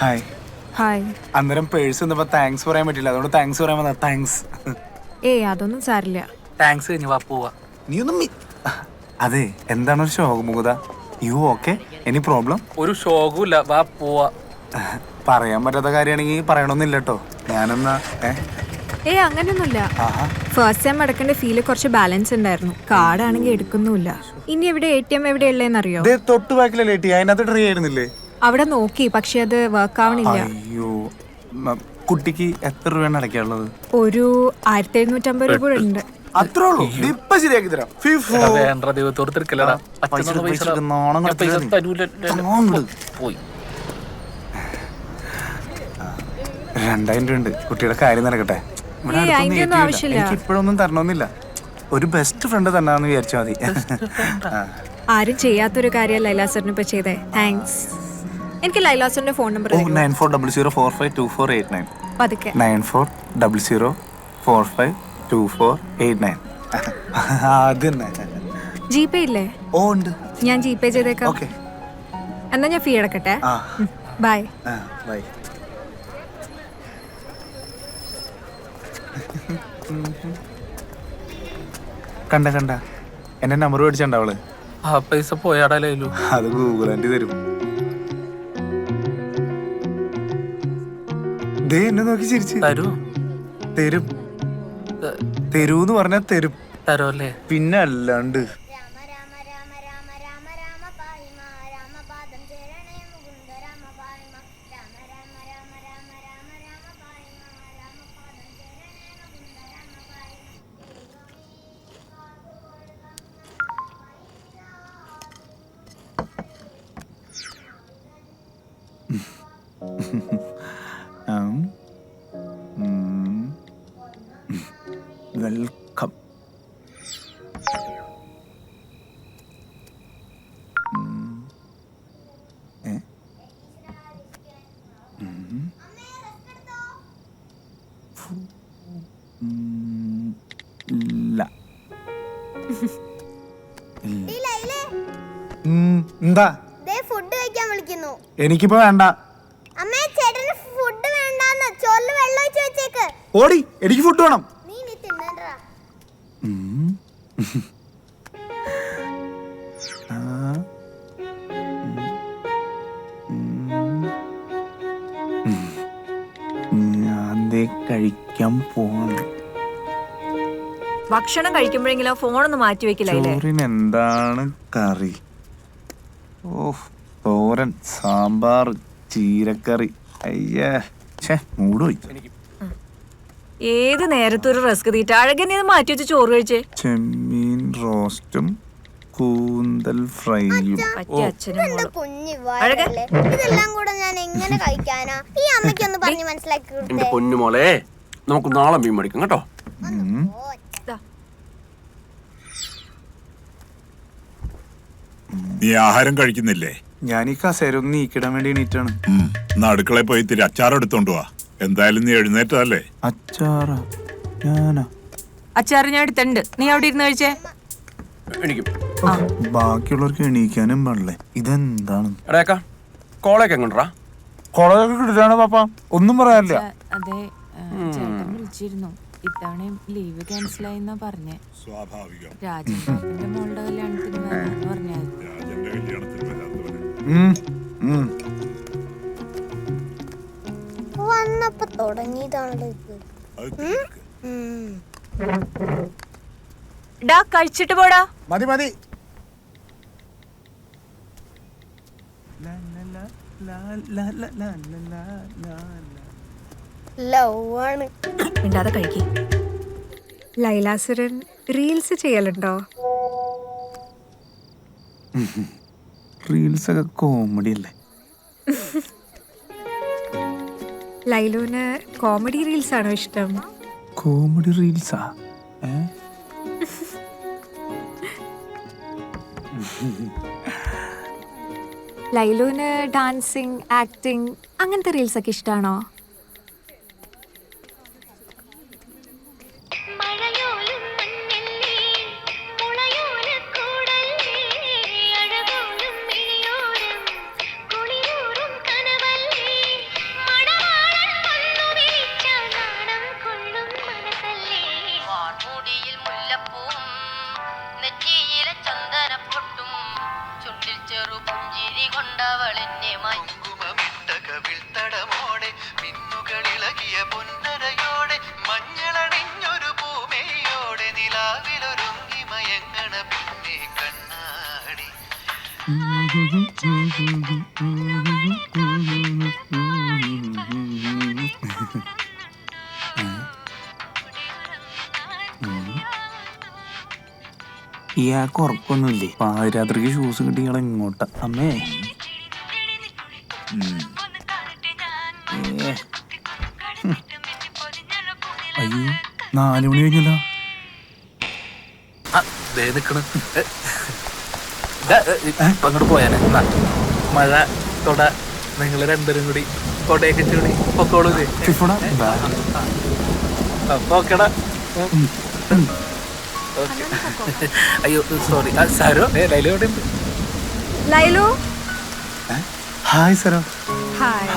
Hi hi അന്നേരം purse വന്നപ്പോ thanks പറയാൻ പറ്റില്ല. അതുകൊണ്ട് താങ്ക്സ് പറയാൻ വന്നാ താങ്ക്സ് ഏയ് അതൊന്നും സാരില്ല. താങ്ക്സ് കഴിഞ്ഞ് വാ പോവാ. നീ ഒന്നും അതെ എന്താണ് ഒരു ശോകമുഖത യു ഓക്കെ എനി പ്രോബ്ലം ഒരു ഷോകും ഇല്ല വാ പോവാ. പറയാൻ പറ്റാത്ത കാര്യമാണെങ്കിൽ പറയണമെന്നില്ല കേട്ടോ ഞാനെന്നാ ഏ? ഏയ് അങ്ങനെയൊന്നുമില്ല ഫസ്റ്റ് ടൈം അടക്കേണ്ട ഫീൽ കുറച്ച് ബാലൻസ് ഉണ്ടായിരുന്നു. കാർഡാണെങ്കിൽ എടുക്കുന്നുമില്ല. ഇനി എവിടെ എ ടി എം എവിടെയുള്ളതെന്ന് അറിയോ ദേ തൊട്ട് ബാക്കിലല്ലേ അതിനകത്ത് ട്രീ ആയിരുന്നില്ലേ? അവിടെ നോക്കി പക്ഷെ അത് വർക്ക് ആവണില്ല. അയ്യോ മ- കുട്ടിക്ക് എത്ര രൂപയാണ് അടയ്ക്കാനുള്ളത്? ഒരു ആയിരത്തി എഴുന്നൂറ്റമ്പത് രൂപ ഉണ്ട്. അത്രേ ഉള്ളൂ. ഇത് ഇപ്പൊ ശരിയാക്കി തരാം. ഫിഫോ. എടാ, വേണ്ട ദൈവത്തോട് തിരക്കില്ലടാ പൈസ അച്ഛനോട് പൈസ പൈസ നാണം ഞാൻ പൈസ കടത്തില്ല തരൂല അങ്ങോട്ട്. പോയി. രണ്ടായിരം രൂപ ഉണ്ട്. കുട്ടിയുടെ കാര്യം നടക്കട്ടെ. ഇവിടെ ഏയ്, അടുത്തൊന്നും അതിന്റെ ATM ഇല്ല. ആവശ്യമില്ല. എനിക്ക് ഇപ്പോഴൊന്നും തരണമെന്നില്ല. ഒരു ബെസ്റ്റ് ഫ്രണ്ട് തന്നാന്ന് വിചാരിച്ചാൽ മതി. ആ. ആരും ചെയ്യാത്തൊരു കാര്യമല്ല എല്ലാ സാറിനും ഇപ്പൊ ചെയ്തേ. താങ്ക്സ് എനിക്ക് ലൈലാസിന്റെ phone number nine four double zero four five two four eight nine. പതുക്കെ. Nine four double zero four five two four eight nine. അത് ജി പേ ഇല്ലേ? ഓ ഉണ്ട്. ഞാൻ ജി പേ ചെയ്തേക്കാം. ഓക്കെ. എന്നാ ഞാൻ ഫീ അടക്കട്ടെ. ആ. ബൈ ആ ബൈ കണ്ട കണ്ട. എന്റെ നമ്പർ മേടിച്ചണ്ട അവൾ? ആ പൈസ പോയാടാലു ലൈലു. അത് ഗൂഗിൾ ആന്റി തരും. ദേ എന്നെ നോക്കി ചിരിച്ചു. തരൂ. തരും. തരൂന്ന് പറഞ്ഞാ തരും. തരോ അല്ലേ പിന്നെ അല്ലാണ്ട്. എന്താ ഫുഡ് കഴിക്കാൻ വിളിക്കുന്നു എനിക്കിപ്പോ വേണ്ട അമ്മേ ചേട്ടന് ഫുഡ് വേണ്ടാന്ന് ചോറിൽ വെള്ളം ഒഴിച്ച് വെച്ചേക്ക് ഓടി എനിക്ക് ഫുഡ് വേണം നീ നീ തിന്നണ്ടാ ഉം. ആ. ഉം. ഉം. ഞാൻ ദേ കഴിക്കാൻ പോവാണ് ഭക്ഷണം കഴിക്കുമ്പോഴെങ്കിലും ഫോണൊന്ന് മാറ്റി വെക്കില്ലേ ചോറിന് എന്താണ് കറി ഓ തോരൻ സാമ്പാർ ചീരക്കറി. അയ്യേ ഛേ മൂട് പോയി. ഏത് നേരത്തെ ഒരു റസ്ക് തീറ്റ. അഴകനെ ഇത് മാറ്റി വെച്ച് ചോറ് കഴിച്ചേ? ചെമ്മീൻ റോസ്റ്റും കൂന്തൽ ഫ്രൈയും. പറ്റിയ അച്ഛനും മോളും. കുഞ്ഞു വയറല്ലേ ഇതെല്ലാം കൂടെ ഞാൻ എങ്ങനെ കഴിക്കാനാ? ഈ അമ്മയ്ക്ക് ഒന്ന് പറഞ്ഞ് മനസ്സിലാക്കി എന്റെ കൊടുത്തേ പൊന്നു മോളെ നമുക്ക് നാളെ മീൻ മേടിക്കാം കേട്ടോ? ഉം. ദാ, നീ ആഹാരം കഴിക്കുന്നില്ലേ? ഞാൻ ഈ കസേര ഒന്ന് നീക്കിടാൻ വേണ്ടി എണീറ്റാണ്. എന്നാ അടുക്കളയിൽ പോയി ഇത്തിരി അച്ചാർ എടുത്തോണ്ട് വാ. എന്തായാലും നീ എഴുന്നേറ്റതല്ലേ? അച്ചാറ? ഞാനാ? അച്ചാറ് ഞാൻ എടുത്തിട്ടുണ്ട്. നീ അവിടെ ഇരുന്ന് കഴിച്ചേ. എനിക്ക് ബാക്കിയുള്ളവർക്ക് എണീക്കാനും പാടില്ലേ? ഇതെന്താണ്? എടേക്ക കോളേക്ക് എങ്ങോട്ടാ കോളേജൊക്കെ കിട്ടിട്ടാണ് പാപ്പ? ഒന്നും പറയാനില്ല. അതെ ചേട്ടൻ വിളിച്ചിരുന്നു. ഇത്തവണയും ലീവ് ക്യാൻസൽ ആയിന്നാ പറഞ്ഞേ. സ്വാഭാവികം. രാജൻ പാപ്പന്റെ മോളുടെ കല്യാണത്തിന് വരാന്ന് കല്യാണത്തിന് വരാത്തവന്. ഉം, ഉം. വന്നപ്പോ തുടങ്ങിയതാണല്ലോ ഇത്. അത് തീർക്ക്. ഉം. ഡാ കഴിച്ചിട്ട് പോടാ. മതി മതി. ലവ് ആണ് മിണ്ടാതെ കഴിക്കി. ലൈലാസുരൻ റീൽസ് ചെയ്യലുണ്ടോ? റീൽസ് ഒക്കെ കോമഡി അല്ലേ? ലൈലുവിന് കോമഡി റീൽസ് ആണോ ഇഷ്ടം? കോമഡി റീൽസാ ലൈലോന് ലൈലുവിന് ഡാൻസിങ് ആക്ടിങ് അങ്ങനത്തെ റീൽസ് ഒക്കെ ഇഷ്ടമാണോ പൊന്നരയോടെ മഞ്ഞളണിഞ്ഞൊരു ഇയാൾക്ക് ഉറപ്പൊന്നുമില്ലേ? പാതിരാത്രിക്ക് ഷൂസ് കിട്ടി ഇങ്ങോട്ട് അമ്മേ. അയ്യോ നാലു മണി കഴിഞ്ഞല്ലോ. ഇപ്പൊ അങ്ങോട്ട് പോയാനെ. എന്നാ, മഴ തൊട നിങ്ങൾ രണ്ടുപേരും കൂടി കൊടയൊക്കെ ചൂടി പൊക്കോളൂ. ഓക്കെടാ. അയ്യോ സോറി. സാരോ ലൈലോ എവിടെ ഉണ്ട് ലൈലു ഹായ് സരോ. ഹായ്.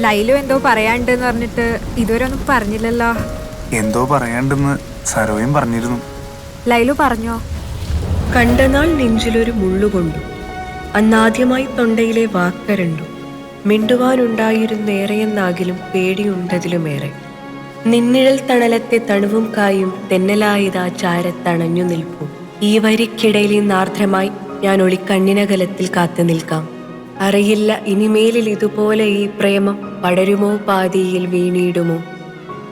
ലൈലു എന്തോ പറയാണ്ടെന്ന് പറഞ്ഞിട്ട് ഇതുവരെ ഒന്നും പറഞ്ഞില്ലല്ലോ. എന്തോ പറയാണ്ടെന്ന് സരോയും പറഞ്ഞിരുന്നു. ലൈലു പറഞ്ഞോ? കണ്ടനാൾ നെഞ്ചിലൊരു മുള്ളുകൊണ്ടു അന്നാദ്യമായി തൊണ്ടയിലെ വാക്കരണ്ടു. മിണ്ടുവാനുണ്ടായിരുന്നേറെയെന്നാകിലും പേടിയുണ്ടതിലുമേറെ. നിന്നിഴൽ തണലത്തെ തണുവും കായും തെന്നലായതാ ചാരത്തണഞ്ഞു നിൽപ്പു. ഈ വരിക്കിടയിൽ നാർദ്രമായി ഞാൻ ഒളിക്കണ്ണിനകലത്തിൽ കാത്തു നിൽക്കാം. അറിയില്ല ഇനിമേലിൽ ഇതുപോലെ ഈ പ്രേമം പടരുമോ പാതിയിൽ വീണിടുമോ?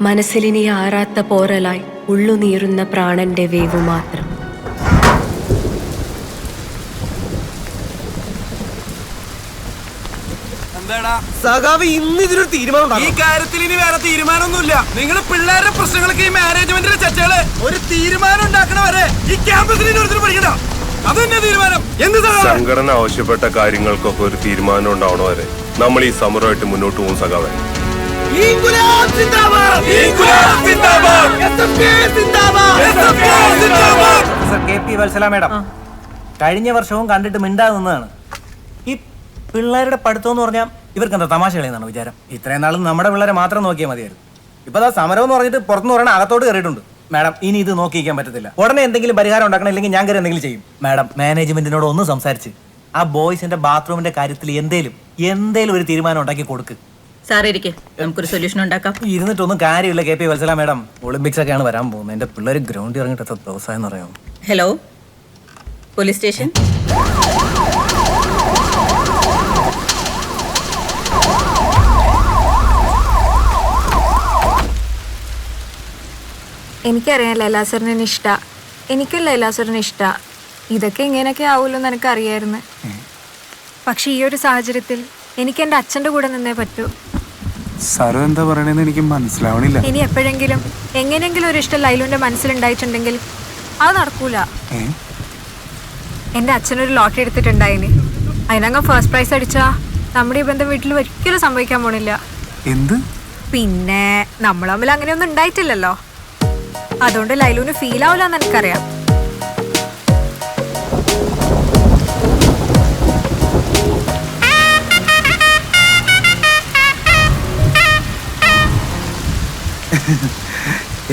മനസ്സിലിനി ആറാത്ത പോറലായി ഉള്ളുനീറുന്ന പ്രാണന്റെ വേവു മാത്രം. സഖാവ് ഇന്ന് ഇതിനൊരു തീരുമാനം ഈ കാര്യത്തിൽ ഇനി വേറെ തീരുമാനമൊന്നുമില്ല നിങ്ങൾ പിള്ളേരുടെ പ്രശ്നങ്ങൾക്ക് ഈ മാനേജ്മെന്റിന്റെ ചർച്ചകൾ ഒരു തീരുമാനം ഉണ്ടാക്കണവരെ ഈ ക്യാമ്പസിൽ ഒരുത്തിന് പഠിക്കണ്ട അത് തീരുമാനം എന്ത്? സംഘടന ആവശ്യപ്പെട്ട കാര്യങ്ങൾക്കൊക്കെ ഒരു തീരുമാനം ഉണ്ടാവണ വരെ നമ്മൾ ഈ സമരമായിട്ട് മുന്നോട്ട് പോകും സഖാവേ ഇൻകുലാബ് സിന്ദാബാദ്! ഇൻകുലാബ് സിന്ദാബാദ്! SFK സിന്ദാബാദ്! SFK സിന്ദാബാദ്! Sir K P Vatsala madam കഴിഞ്ഞ വർഷവും കണ്ടിട്ട് മിണ്ടാതെ നിന്നതാണ് ഈ പിള്ളേരുടെ പഠിത്തം എന്ന് പറഞ്ഞാൽ ഇവർക്ക് എന്താ തമാശ കളിയെന്നാണ് വിചാരം? ഇത്രയും നാളും നമ്മുടെ പിള്ളേരെ മാത്രം നോക്കിയാൽ മതിയായിരുന്നു. ഇപ്പൊ അതാ സമരം എന്ന് പറഞ്ഞിട്ട് പുറത്തുനിന്ന് പറയണ അകത്തോട്ട് കയറിയിട്ടുണ്ട്. മാഡം ഇനി ഇത് നോക്കിയിരിക്കാൻ പറ്റത്തില്ല. ഉടനെ എന്തെങ്കിലും പരിഹാരം ഉണ്ടാക്കണം ഇല്ലെങ്കിൽ ഞാൻ കയറി എന്തെങ്കിലും ചെയ്യും. മാഡം മാനേജ്മെന്റിനോട് ഒന്ന് സംസാരിച്ച് ആ ബോയ്സിന്റെ ബാത്റൂമിന്റെ കാര്യത്തിൽ എന്തേലും എന്തേലും ഒരു തീരുമാനം ഉണ്ടാക്കി കൊടുക്ക്. സാർ ഇരിക്കെ. നമുക്കൊരു സൊല്യൂഷൻ ഉണ്ടാക്കാം. ഇരുന്നിട്ടൊന്നും കാര്യമില്ല K P Vatsala madam. Olympics ഒക്കെയാണ് വരാൻ പോകുന്നത്. എന്റെ പിള്ളേർ ഗ്രൗണ്ടിൽ ഇറങ്ങിട്ട് എത്ര ദിവസമായെന്ന് അറിയാമോ? ഹലോ? Police station? എനിക്കറിയാം ലൈലാസറിനെ ഇഷ്ട. എനിക്കും ലൈലാസറിനെ ഇഷ്ട. ഇതൊക്കെ ഇങ്ങനെയൊക്കെ ആവുമല്ലോ എന്ന് എനിക്കറിയായിരുന്നു. പക്ഷെ ഈ ഒരു സാഹചര്യത്തിൽ എനിക്ക് എന്റെ അച്ഛന്റെ കൂടെ നിന്നേ പറ്റൂ. സാറ് എന്താ പറയണെന്ന് എനിക്ക് മനസ്സിലാവണില്ല. ഇനി എപ്പോഴെങ്കിലും എങ്ങനെയെങ്കിലും ഒരു ഇഷ്ടം ലൈലുവിന്റെ മനസ്സിലുണ്ടായിട്ടുണ്ടെങ്കിൽ അത് നടക്കൂല. എന്റെ അച്ഛനൊരു ലോട്ടറി എടുത്തിട്ടുണ്ടായിന്. അതിനങ്ങ് ഫസ്റ്റ് പ്രൈസ് അടിച്ചാ നമ്മുടെ ഈ ബന്ധം വീട്ടിൽ ഒരിക്കലും സംഭവിക്കാൻ പോണില്ല. എന്ത്? പിന്നെ നമ്മൾ തമ്മിൽ അങ്ങനെയൊന്നും ഉണ്ടായിട്ടില്ലല്ലോ. അതുകൊണ്ട് ലൈലുവിന് ഫീൽ ആവില്ല എന്ന് എനിക്കറിയാം.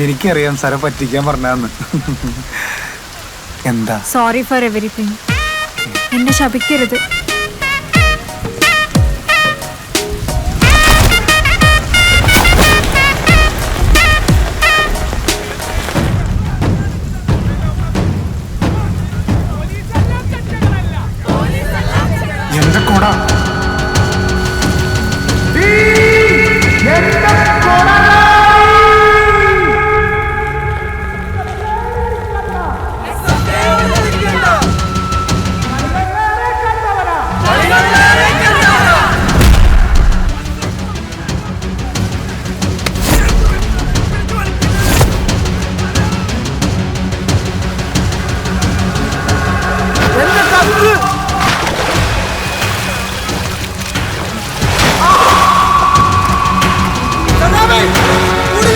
എനിക്കറിയാം സാറെ പറ്റിക്കാൻ പറഞ്ഞാന്ന് എന്താ? സോറി ഫോർ എവറിത്തിങ് എന്നെ ശപിക്കരുത്.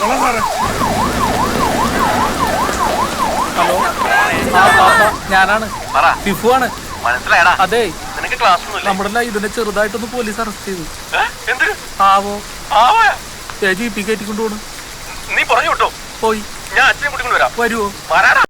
ഹലോ. ഞാനാണ്. ടിഫു ആണ് മനസ്സിലായടാ. അതെ. നിനക്ക് ക്ലാസ് നമ്മുടെ ഇതിനെ ചെറുതായിട്ടൊന്ന് പോലീസ് അറസ്റ്റ് ചെയ്തു. ആവോ. ആവാ? ഏ ജി പി കയറ്റിക്കൊണ്ടു പോണു. നീ പറഞ്ഞു വിട്ടോ? പോയി. ഞാൻ അച്ഛനെ കൂട്ടിക്കൊണ്ട് വരാം. വരുവോ? വരാടാ.